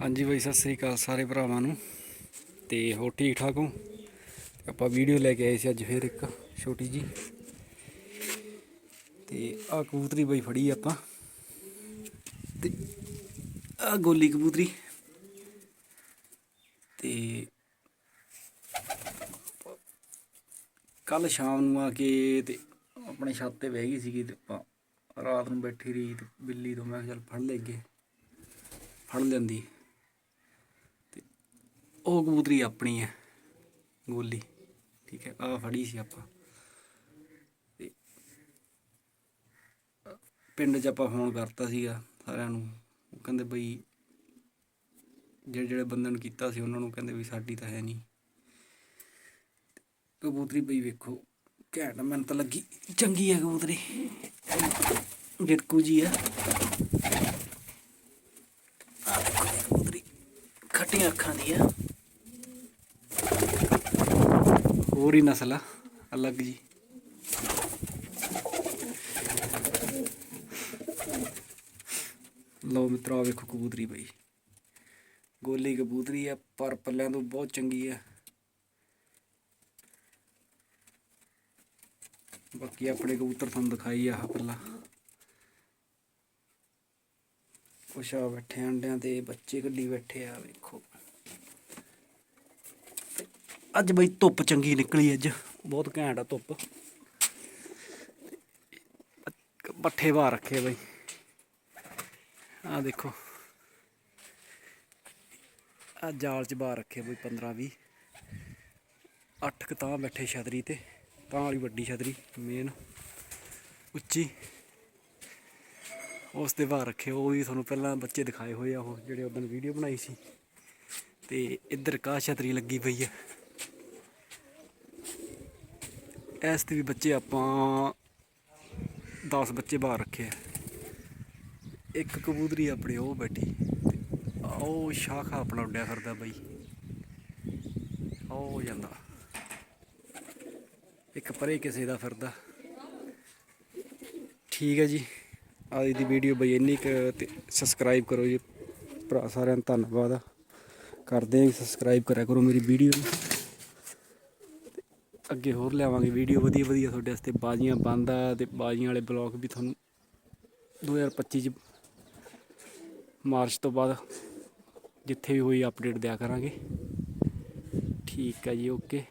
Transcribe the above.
ਹਾਂਜੀ ਬਾਈ, ਸਤਿ ਸ੍ਰੀ ਅਕਾਲ ਸਾਰੇ ਭਰਾਵਾਂ ਨੂੰ। ਤੇ ਹੋ ਠੀਕ ਠਾਕ ਹੋ? ਆਪਾਂ ਵੀਡੀਓ ਲੈ ਕੇ ਆਏ ਸੀ ਅੱਜ ਫੇਰ ਇੱਕ, ਛੋਟੀ ਜੀ ਤੇ ਆ ਕਬੂਤਰੀ ਬਾਈ ਫੜੀ ਆਪਾਂ। ਤੇ ਆ ਗੋਲੀ ਕਬੂਤਰੀ। ਤੇ ਕੱਲ ਸ਼ਾਮ ਨੂੰ ਆ ਕੇ ਤੇ ਆਪਣੇ ਛੱਤ ਤੇ ਬਹਿ ਗਈ ਸੀਗੀ ਤੇ ਆਪਾਂ ਰਾਤ ਨੂੰ ਬੈਠੀ ਰਹੀ ਤੇ ਬਿੱਲੀ ਤੋਂ ਮੈਂ ਕਿਹਾ ਚੱਲ ਫੜ ਲੈਗੇ ਫੜ ਲੈਂਦੀ। ਉਹ ਕਬੂਤਰੀ ਆਪਣੀ ਹੈ, ਗੋਲੀ। ਠੀਕ ਹੈ ਆ ਫੜੀ ਸੀ ਆਪਾਂ। ਤੇ ਪਿੰਡ 'ਚ ਆਪਾਂ ਫੋਨ ਕਰਤਾ ਸੀਗਾ ਸਾਰਿਆਂ ਨੂੰ। ਉਹ ਕਹਿੰਦੇ ਬਈ, ਜਿਹੜੇ ਜਿਹੜੇ ਬੰਦਿਆਂ ਨੂੰ ਕੀਤਾ ਸੀ ਉਹਨਾਂ ਨੂੰ ਕਹਿੰਦੇ ਵੀ ਸਾਡੀ ਤਾਂ ਹੈ ਨਹੀਂ ਕਬੂਤਰੀ ਬਈ ਵੇਖੋ, ਘੈਂਟ ਮੈਨੂੰ ਤਾਂ ਲੱਗੀ। ਚੰਗੀ ਹੈ ਕਬੂਤਰੀ। ਗਿਰਕੂ ਜੀ ਆ ਕਬੂਤਰੀ ਖੱਟੀਆਂ ਅੱਖਾਂ ਦੀ ਆ ਹੋਰ ਹੀ ਨਸਲ ਆ, ਅਲੱਗ ਜੀ। ਲਓ ਮਿੱਤਰੋ ਵੇਖੋ ਕਬੂਤਰੀ ਬਈ। ਗੋਲੀ ਕਬੂਤਰੀ ਆ, ਪਰ ਪੱਲਿਆਂ ਤੋਂ ਬਹੁਤ ਚੰਗੀ ਆ। ਬਾਕੀ ਆਪਣੇ ਕਬੂਤਰ ਤੁਹਾਨੂੰ ਦਿਖਾਈ ਆ ਆਹ ਪੱਲਾ। ਕੁਛ ਆ ਬੈਠੇ ਅੰਡਿਆਂ ਤੇ, ਬੱਚੇ ਕੱਢੀ ਬੈਠੇ ਆ, ਵੇਖੋ। ਅੱਜ ਬਈ ਧੁੱਪ ਚੰਗੀ ਨਿਕਲੀ ਅੱਜ। ਬਹੁਤ ਘੈਂਟ ਆ ਧੁੱਪ। ਪੱਠੇ ਬਾਹਰ ਰੱਖੇ ਬਈ। ਆ ਦੇਖੋ। ਆ ਜਾਲ ਚ ਬਾਹਰ ਰੱਖੇ ਬਈ 15 20 ਅੱਠ ਕੁ ਤਾਂ ਬੈਠੇ ਛਤਰੀ ਤੇ। ਤਾਂ ਵਾਲੀ ਵੱਡੀ ਛਤਰੀ ਮੇਨ ਉੱਚੀ। ਉਸ ਦੇ ਬਾਹਰ ਰੱਖੇ। ਉਹ ਵੀ ਤੁਹਾਨੂੰ ਪਹਿਲਾਂ ਬੱਚੇ ਦਿਖਾਏ ਹੋਏ ਆ ਉਹ, ਜਿਹੜੇ ਉਦੋਂ ਵੀਡੀਓ ਬਣਾਈ ਸੀ। ਤੇ ਇੱਧਰ ਕਾ ਛਤਰੀ ਲੱਗੀ ਪਈ ਆ। ਇਸ ਤੇ ਵੀ ਬੱਚੇ ਆਪਾਂ 10 ਬੱਚੇ ਬਾਹਰ ਰੱਖੇ ਆ। ਇੱਕ ਕਬੂਤਰੀ ਆਪਣੀ, ਉਹ ਬੈਠੀ। ਤੇ ਉਹ ਸ਼ਾਖਾ ਆਪਣਾ ਉੱਡਿਆ ਫਿਰਦਾ ਬਾਈ। ਉਹ ਜਾਂਦਾ। ਇੱਕ ਪਰੇ ਕਿਸੇ ਦਾ ਫਿਰਦਾ। ਠੀਕ ਹੈ ਜੀ। ਅੱਜ ਦੀ ਵੀਡੀਓ ਬਈ ਇੰਨੀ ਕੁ ਤੇ ਸਬਸਕ੍ਰਾਈਬ ਕਰੋ ਜੀ। ਭਰਾ ਸਾਰਿਆਂ ਨੂੰ ਧੰਨਵਾਦ ਕਰਦੇ ਆਂ ਸਬਸਕ੍ਰਾਈਬ ਕਰਿਆ ਕਰੋ ਮੇਰੀ ਵੀਡੀਓ ਨੂੰ। ਅੱਗੇ ਹੋਰ ਲਿਆਵਾਂਗੇ ਵੀਡੀਓ ਵਧੀਆ ਵਧੀਆ ਤੁਹਾਡੇ ਵਾਸਤੇ ਬਾਜ਼ੀਆਂ ਬੰਦ ਆ ਤੇ ਬਾਜ਼ੀਆਂ ਵਾਲੇ ਬਲੌਗ ਵੀ ਤੁਹਾਨੂੰ 2025 ਚ ਮਾਰਚ ਤੋਂ ਬਾਅਦ ਜਿੱਥੇ ਵੀ ਹੋਈ ਅਪਡੇਟ ਦਿਆ ਕਰਾਂਗੇ। ਠੀਕ ਹੈ ਜੀ ਓਕੇ